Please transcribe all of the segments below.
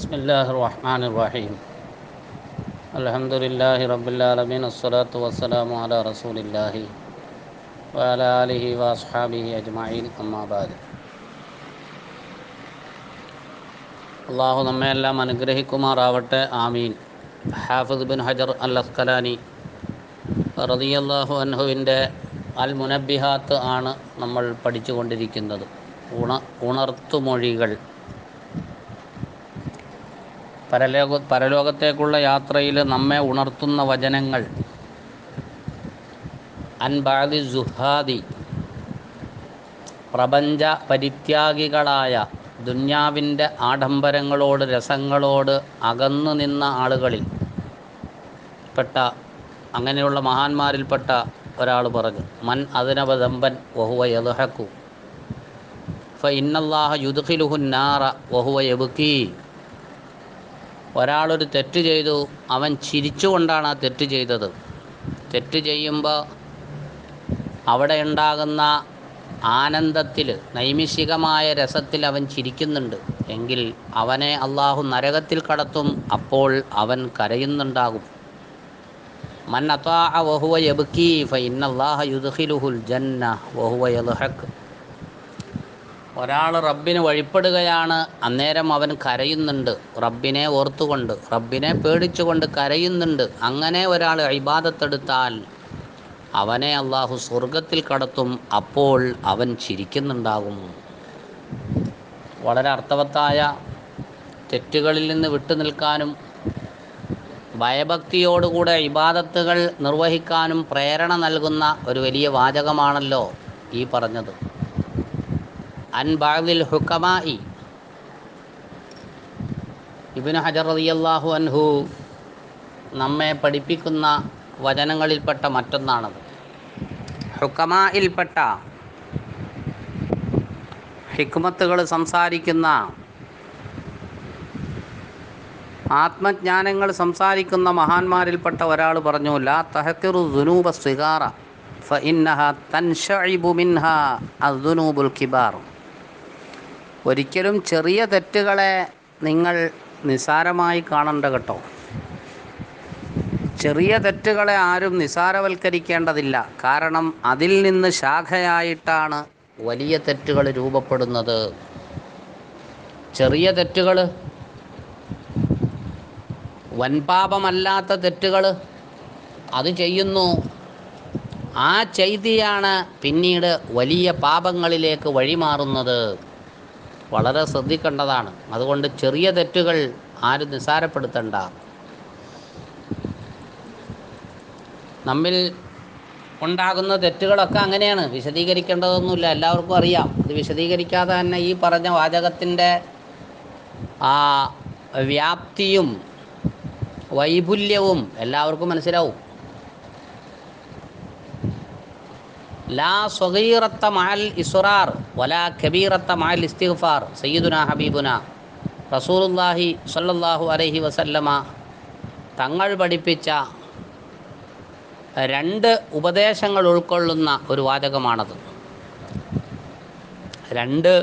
بسم الله الرحمن الرحيم الحمد لله رب العالمين الصلاة والسلام على رسول الله وعلى آله وأصحابه أجمعين أما بعد അള്ളാഹു നമ്മയെല്ലാം അനുഗ്രഹിക്കുമാറാവട്ടെ ആമീൻ ഹാഫിദ് ബിൻ ഹജർ അൽ അസ്കലാനി റതിയല്ലാഹു അൻഹുവിൻ്റെ അൽ മുനബിഹാത്ത് ആണ് നമ്മൾ പഠിച്ചുകൊണ്ടിരിക്കുന്നത് ഉണ ഉണർത്തുമൊഴികൾ പരലോക പരലോകത്തേക്കുള്ള യാത്രയിൽ നമ്മെ ഉണർത്തുന്ന വചനങ്ങൾ. അൻബാദി സുഹാദി. പ്രപഞ്ച പരിത്യാഗികളായ ദുന്യാവിന്റെ ആഡംബരങ്ങളോട് രസങ്ങളോട് അകന്നു നിന്ന ആളുകളിൽ പെട്ട അങ്ങനെയുള്ള മഹാന്മാരിൽപ്പെട്ട ഒരാൾ പറഞ്ഞു മൻ അതിനവദമ്പൻ വഹുവ യദ്ഹക്കു. ഫ ഇന്നല്ലാഹ യുദ്ഖിലുഹുൻ നാറ വഹുവ യബ്കീ. ഒരാളൊരു തെറ്റ് ചെയ്തു അവൻ ചിരിച്ചുകൊണ്ടാണ് ആ തെറ്റ് ചെയ്തത്. തെറ്റ് ചെയ്യുമ്പോൾ അവിടെ ഉണ്ടാകുന്ന ആനന്ദത്തിൽ നൈമിഷികമായ രസത്തിൽ അവൻ ചിരിക്കുന്നുണ്ട്. എങ്കിൽ അവനെ അള്ളാഹു നരകത്തിൽ കടത്തും അപ്പോൾ അവൻ കരയുന്നുണ്ടാകും. മൻ വഹുവ യബ്കി ഫ ഇന്നല്ലാഹ യുദ്ഖിലുഹുൽ ജന്ന വഹുവ യദ്ഹക്. ഒരാൾ റബ്ബിന് വഴിപ്പെടുകയാണ്. അന്നേരം അവൻ കരയുന്നുണ്ട്. റബ്ബിനെ ഓർത്തുകൊണ്ട് റബ്ബിനെ പേടിച്ചുകൊണ്ട് കരയുന്നുണ്ട്. അങ്ങനെ ഒരാൾ അഴിബാധത്തെടുത്താൽ അവനെ അള്ളാഹു സ്വർഗത്തിൽ കടത്തും. അപ്പോൾ അവൻ ചിരിക്കുന്നുണ്ടാകും. വളരെ അർത്ഥവത്തായ തെറ്റുകളിൽ നിന്ന് വിട്ടു നിൽക്കാനും ഭയഭക്തിയോടുകൂടെ ഇബാദത്തുകൾ നിർവഹിക്കാനും പ്രേരണ നൽകുന്ന ഒരു വലിയ വാചകമാണല്ലോ ഈ പറഞ്ഞത്. അൻബാദിൽ ഹുക്കമായി ഇബിന് ഹജർ റളിയല്ലാഹു അൻഹു നമ്മെ പഠിപ്പിക്കുന്ന വചനങ്ങളിൽപ്പെട്ട മറ്റൊന്നാണത്. ഹുക്കമായിൽപ്പെട്ട ഹിക്മത്തുകൾ സംസാരിക്കുന്ന ആത്മജ്ഞാനങ്ങൾ സംസാരിക്കുന്ന മഹാന്മാരിൽപ്പെട്ട ഒരാൾ പറഞ്ഞു ലാ തഹക്കിറു ദുനൂബ സിഗാറ ഫ ഇന്നഹ തൻഷഇബു മിൻഹ അദ്ദുനൂബുൽ കിബാർ ഒരിക്കലും ചെറിയ തെറ്റുകളെ നിങ്ങൾ നിസ്സാരമായി കാണണ്ട കേട്ടോ. ചെറിയ തെറ്റുകളെ ആരും നിസാരവൽക്കരിക്കേണ്ടതില്ല. കാരണം അതിൽ നിന്ന് ശാഖയായിട്ടാണ് വലിയ തെറ്റുകൾ രൂപപ്പെടുന്നത്. ചെറിയ തെറ്റുകൾ വൻപാപമല്ലാത്ത തെറ്റുകൾ അത് ചെയ്യുന്നു. ആ ചെയ്തിയാണ് പിന്നീട് വലിയ പാപങ്ങളിലേക്ക് വഴിമാറുന്നത്. വളരെ ശ്രദ്ധിക്കേണ്ടതാണ്. അതുകൊണ്ട് ചെറിയ തെറ്റുകൾ ആരും നിസ്സാരപ്പെടുത്തണ്ട. നമ്മിൽ ഉണ്ടാകുന്ന തെറ്റുകളൊക്കെ അങ്ങനെയാണ്. വിശദീകരിക്കേണ്ടതൊന്നുമില്ല. എല്ലാവർക്കും അറിയാം. ഇത് വിശദീകരിക്കാതെ തന്നെ ഈ പറഞ്ഞ വാചകത്തിന്റെ ആ വ്യാപ്തിയും വൈപുല്യവും എല്ലാവർക്കും മനസ്സിലാവും. ലാ സ്വഗീറത്ത മാൽ ഇസ്റാർ വലാ കബീറത്ത മാൽ ഇസ്തിഗ്ഫാർ സയ്യിദുന ഹബീബുന. റസൂലുല്ലാഹി സല്ലല്ലാഹു അലൈഹി വസല്ലമ തങ്ങൾ പഠിപ്പിച്ച രണ്ട് ഉപദേശങ്ങൾ ഉൾക്കൊള്ളുന്ന ഒരു വാചകമാണത്. രണ്ട്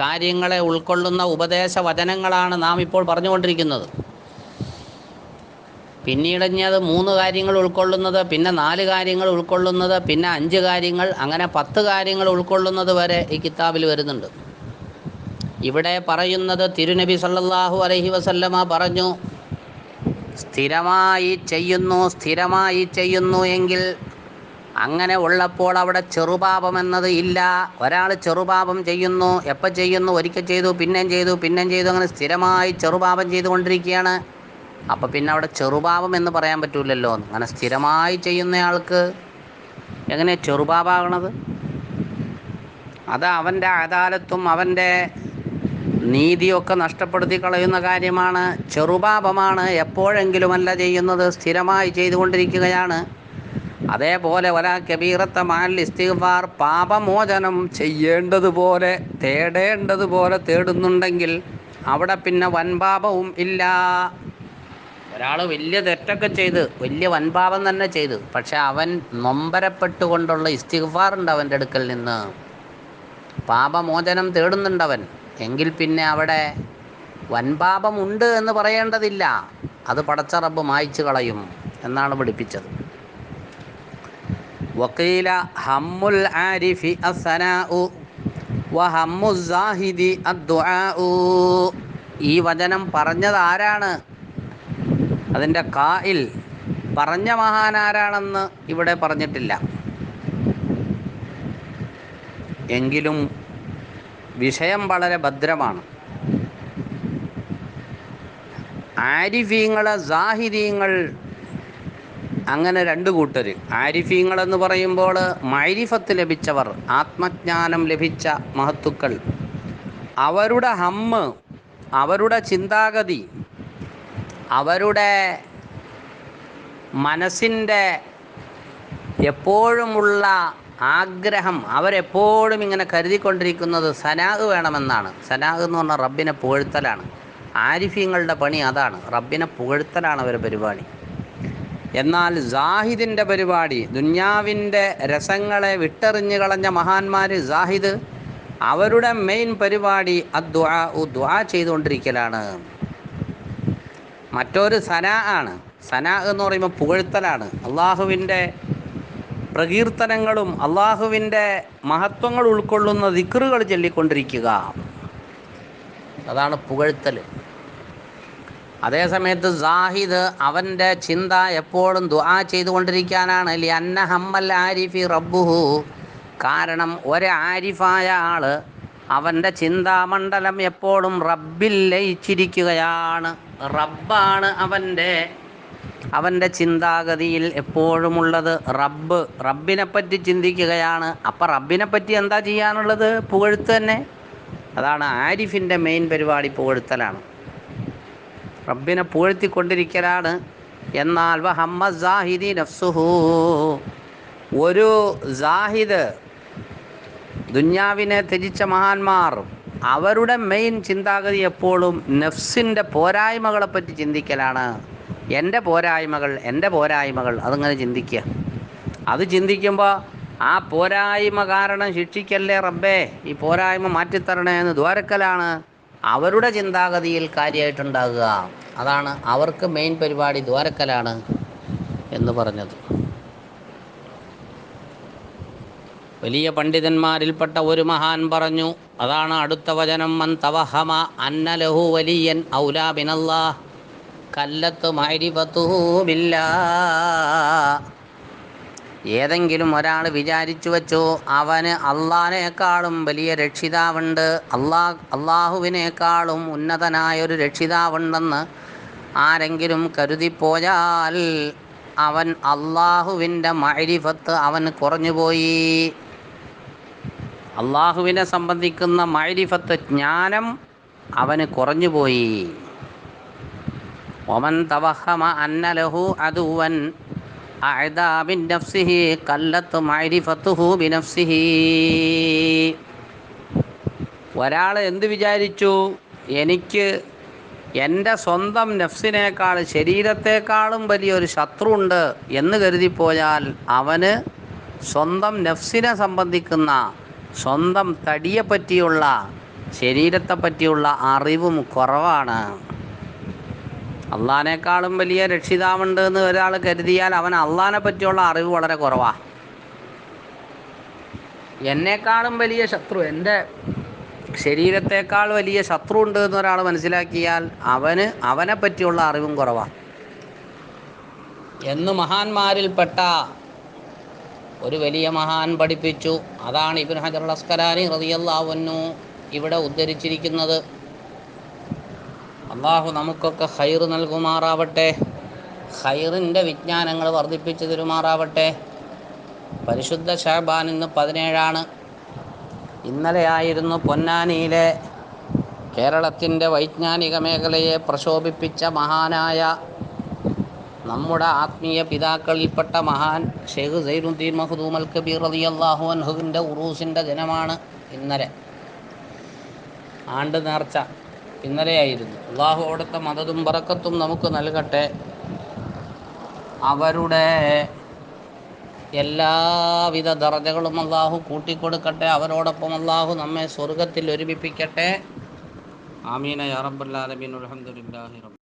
കാര്യങ്ങളെ ഉൾക്കൊള്ളുന്ന ഉപദേശ വചനങ്ങളാണ് നാം ഇപ്പോൾ പറഞ്ഞുകൊണ്ടിരിക്കുന്നത്. പിന്നീട് ഇനി അത് മൂന്ന് കാര്യങ്ങൾ ഉൾക്കൊള്ളുന്നത് പിന്നെ നാല് കാര്യങ്ങൾ ഉൾക്കൊള്ളുന്നത് പിന്നെ അഞ്ച് കാര്യങ്ങൾ അങ്ങനെ പത്ത് കാര്യങ്ങൾ ഉൾക്കൊള്ളുന്നത് വരെ ഈ കിതാബിൽ വരുന്നുണ്ട്. ഇവിടെ പറയുന്നത് തിരുനബി സല്ലല്ലാഹു അലൈഹി വസല്ലമ പറഞ്ഞു സ്ഥിരമായി ചെയ്യുന്നു സ്ഥിരമായി ചെയ്യുന്നു എങ്കിൽ അങ്ങനെ ഉള്ളപ്പോൾ അവിടെ ചെറുപാപം എന്നത് ഇല്ല. ഒരാൾ ചെറുപാപം ചെയ്യുന്നു എപ്പോൾ ചെയ്യുന്നു ഒരിക്കൽ ചെയ്തു പിന്നെയും ചെയ്തു പിന്നെയും ചെയ്തു അങ്ങനെ സ്ഥിരമായി ചെറുപാപം ചെയ്തുകൊണ്ടിരിക്കുകയാണ്. അപ്പോൾ പിന്നെ അവിടെ ചെറുപാപം എന്ന് പറയാൻ പറ്റൂലല്ലോ. അങ്ങനെ സ്ഥിരമായി ചെയ്യുന്നയാൾക്ക് എങ്ങനെ ചെറുപാപാകണത് അത് അവന്റെ അദാലത്തും അവന്റെ നീതിയൊക്കെ നഷ്ടപ്പെടുത്തി കളയുന്ന കാര്യമാണ്. ചെറുപാപമാണ് എപ്പോഴെങ്കിലുമല്ല ചെയ്യുന്നത്. സ്ഥിരമായി ചെയ്തുകൊണ്ടിരിക്കുകയാണ്. അതേപോലെ ഒരാ കബീറത്ത മാൽ ഇസ്തിഗ്ഫാർ പാപമോചനം ചെയ്യേണ്ടതുപോലെ തേടേണ്ടതുപോലെ തേടുന്നുണ്ടെങ്കിൽ അവിടെ പിന്നെ വൻപാപവും ഇല്ല. ഒരാൾ വലിയ തെറ്റൊക്കെ ചെയ്ത് വലിയ വൻപാപം തന്നെ ചെയ്തു പക്ഷെ അവൻ നൊമ്പരപ്പെട്ടുകൊണ്ടുള്ള ഇസ്തിഗ്ഫാറുണ്ട് അവന്റെ അടുക്കൽ നിന്ന്. പാപമോചനം തേടുന്നുണ്ടവൻ എങ്കിൽ പിന്നെ അവിടെ വൻപാപമുണ്ട് എന്ന് പറയേണ്ടതില്ല. അത് പടച്ച റബ്ബ് മായ്ച്ചു കളയും എന്നാണ് പഠിപ്പിച്ചത്. വക്കീല ഹമ്മുൽ ആരിഫി അസനാഉ വഹമ്മു സാഹിദി അദ്ദുആഉ. ഈ വചനം പറഞ്ഞത് ആരാണ്? അതിന്റെ കായിൽ പറഞ്ഞ മഹാനാരാണെന്ന് ഇവിടെ പറഞ്ഞിട്ടില്ല. എങ്കിലും വിഷയം വളരെ ഭദ്രമാണ്. ആരിഫീങ്ങളെ സാഹിദീങ്ങൾ അങ്ങനെ രണ്ട് കൂട്ടർ ആരിഫീങ്ങൾ എന്ന് പറയുമ്പോൾ മൈരിഫത്ത് ലഭിച്ചവർ ആത്മജ്ഞാനം ലഭിച്ച മഹത്തുക്കൾ. അവരുടെ ഹമ്മ് അവരുടെ ചിന്താഗതി അവരുടെ മനസ്സിന്റെ എപ്പോഴുമുള്ള ആഗ്രഹം അവരെപ്പോഴും ഇങ്ങനെ കരുതിക്കൊണ്ടിരിക്കുന്നത് സനാഹ് വേണമെന്നാണ്. സനാഹ് എന്ന് പറഞ്ഞാൽ റബ്ബിനെ പുകഴ്ത്തലാണ്. ആരിഫ്യങ്ങളുടെ പണി അതാണ്. റബ്ബിനെ പുകഴ്ത്തലാണ് അവരുടെ പരിപാടി. എന്നാൽ ജാഹിദിന്റെ പരിപാടി ദുന്യാവിന്റെ രസങ്ങളെ വിട്ടെറിഞ്ഞു കളഞ്ഞ മഹാന്മാർ ജാഹിദ് അവരുടെ മെയിൻ പരിപാടി അദ്വാ ദ്വാ ചെയ്തുകൊണ്ടിരിക്കലാണ്. മറ്റൊരു സന ആണ്. സന എന്ന് പറയുമ്പോൾ പുകഴ്ത്തലാണ്. അള്ളാഹുവിന്റെ പ്രകീർത്തനങ്ങളും അള്ളാഹുവിന്റെ മഹത്വങ്ങൾ ഉൾക്കൊള്ളുന്ന ദിക്റുകൾ ചൊല്ലിക്കൊണ്ടിരിക്കുക. അതാണ് പുകഴ്ത്തൽ. അതേസമയത്ത് സാഹിദ് അവന്റെ ചിന്ത എപ്പോഴും ദുആ ചെയ്തുകൊണ്ടിരിക്കാനാണ്. ലി അന്ന ഹമ്മൽ ആരിഫി റബ്ബുഹു. കാരണം ഒരു ആരിഫായ ആൾ അവന്റെ ചിന്താമണ്ഡലം എപ്പോഴും റബ്ബിൽ ലയിച്ചിരിക്കുകയാണ്. റബ്ബാണ് അവന്റെ അവന്റെ ചിന്താഗതിയിൽ എപ്പോഴുമുള്ളത്. റബ്ബ് റബ്ബിനെ പറ്റി ചിന്തിക്കുകയാണ്. അപ്പം റബ്ബിനെ പറ്റി എന്താ ചെയ്യാനുള്ളത്? പുകഴ്ത്ത് തന്നെ. അതാണ് ആരിഫിന്റെ മെയിൻ പരിപാടി പുകഴ്ത്തലാണ്. റബ്ബിനെ പുകഴ്ത്തിക്കൊണ്ടിരിക്കലാണ്. എന്നാൽ വഹമ്മ സാഹിദി നഫ്സുഹു. ഒരു സാഹിദ് ദുന്യാവിനെ ത്യജിച്ച മഹാന്മാർ അവരുടെ മെയിൻ ചിന്താഗതി എപ്പോഴും നഫ്സിന്റെ പോരായ്മകളെപ്പറ്റി ചിന്തിക്കലാണ്. എന്റെ പോരായ്മകൾ എന്റെ പോരായ്മകൾ അതങ്ങനെ ചിന്തിക്കുക. അത് ചിന്തിക്കുമ്പോൾ ആ പോരായ്മ കാരണം ശിക്ഷിക്കല്ലേ റബ്ബേ ഈ പോരായ്മ മാറ്റിത്തരണേ എന്ന് ദ്വാരക്കലാണ് അവരുടെ ചിന്താഗതിയിൽ കാര്യമായിട്ടുണ്ടാകുക അതാണ് അവർക്ക് മെയിൻ പരിപാടി ദ്വാരക്കലാണ് എന്ന് പറഞ്ഞത്. വലിയ പണ്ഡിതന്മാരിൽപ്പെട്ട ഒരു മഹാൻ പറഞ്ഞു അതാണ് അടുത്ത വചനം മൻ തവഹമ അന്നലഹു വലിയൻ ഔലാബിനല്ലാ കല്ലത്ത് മരിപത്തുമില്ല ഏതെങ്കിലും ഒരാൾ വിചാരിച്ചു വച്ചു അവന് അള്ളാഹിനേക്കാളും വലിയ രക്ഷിതാവുണ്ട്. അള്ളാ അള്ളാഹുവിനേക്കാളും ഉന്നതനായൊരു രക്ഷിതാവുണ്ടെന്ന് ആരെങ്കിലും കരുതിപ്പോയാൽ അവൻ അള്ളാഹുവിന്റെ മഴിഫത്ത് അവന് കുറഞ്ഞുപോയി. അള്ളാഹുവിനെ സംബന്ധിക്കുന്ന മൈരിഫത്ത് ജ്ഞാനം അവന് കുറഞ്ഞുപോയി. ഒമൻ തവഹമ അന്നലഹു അതുവൻ നഫ്സിഹി കല്ലത്ത് ഒരാൾ എന്ത് വിചാരിച്ചു? എനിക്ക് എന്റെ സ്വന്തം നഫ്സിനേക്കാൾ ശരീരത്തെക്കാളും വലിയൊരു ശത്രുണ്ട് എന്ന് കരുതിപ്പോയാൽ അവന് സ്വന്തം നഫ്സിനെ സംബന്ധിക്കുന്ന സ്വന്തം തടിയെ പറ്റിയുള്ള ശരീരത്തെ പറ്റിയുള്ള അറിവും കുറവാണ്. അള്ളഹാനേക്കാളും വലിയ രക്ഷിതാവുണ്ട് എന്ന് ഒരാൾ കരുതിയാൽ അവൻ അള്ളഹാനെ പറ്റിയുള്ള അറിവ് വളരെ കുറവാണ് എന്നേക്കാളും വലിയ ശത്രു എന്റെ ശരീരത്തേക്കാൾ വലിയ ശത്രു ഉണ്ട് എന്ന് ഒരാൾ മനസ്സിലാക്കിയാൽ അവന് അവനെ പറ്റിയുള്ള അറിവും കുറവാണ് എന്ന് മഹാന്മാരിൽപ്പെട്ട ഒരു വലിയ മഹാൻ പഠിപ്പിച്ചു. അതാണ് ഇബിൻ ഹജർ അസ്കലാനി റതിയല്ലാവുന്നു ഇവിടെ ഉദ്ധരിച്ചിരിക്കുന്നത്. അള്ളാഹു നമുക്കൊക്കെ ഹൈർ നൽകുമാറാവട്ടെ. ഹൈറിന്റെ വിജ്ഞാനങ്ങൾ വർദ്ധിപ്പിച്ചു തരുമാറാവട്ടെ. പരിശുദ്ധ ഷഹബാൻ ഇന്ന് പതിനേഴാണ്. ഇന്നലെയായിരുന്നു പൊന്നാനിയിലെ കേരളത്തിന്റെ വൈജ്ഞാനിക മേഖലയെ പ്രശോഭിപ്പിച്ച മഹാനായ നമ്മുടെ ആത്മീയ പിതാക്കളിൽപ്പെട്ട മഹാൻ ഷെയ്ഖ് സൈനുദ്ദീൻ മഹദൂം അൽ കബീർ അലി അള്ളാഹു അൻഹുവിന്റെ ഉറൂസിന്റെ ദിനമാണ് ഇന്നലെ. ആണ്ട് നേർച്ച ഇന്നലെയായിരുന്നു. അള്ളാഹു അവിടുത്തെ മതതും പറക്കത്തും നമുക്ക് നൽകട്ടെ. അവരുടെ എല്ലാവിധ ദർജകളും അള്ളാഹു കൂട്ടിക്കൊടുക്കട്ടെ. അവരോടൊപ്പം അള്ളാഹു നമ്മെ സ്വർഗത്തിൽ ഒരുമിപ്പിക്കട്ടെ. ആമീന യാ റബ്ബൽ ആലമീൻ. അൽഹംദുലില്ലാഹി റബ്ബ്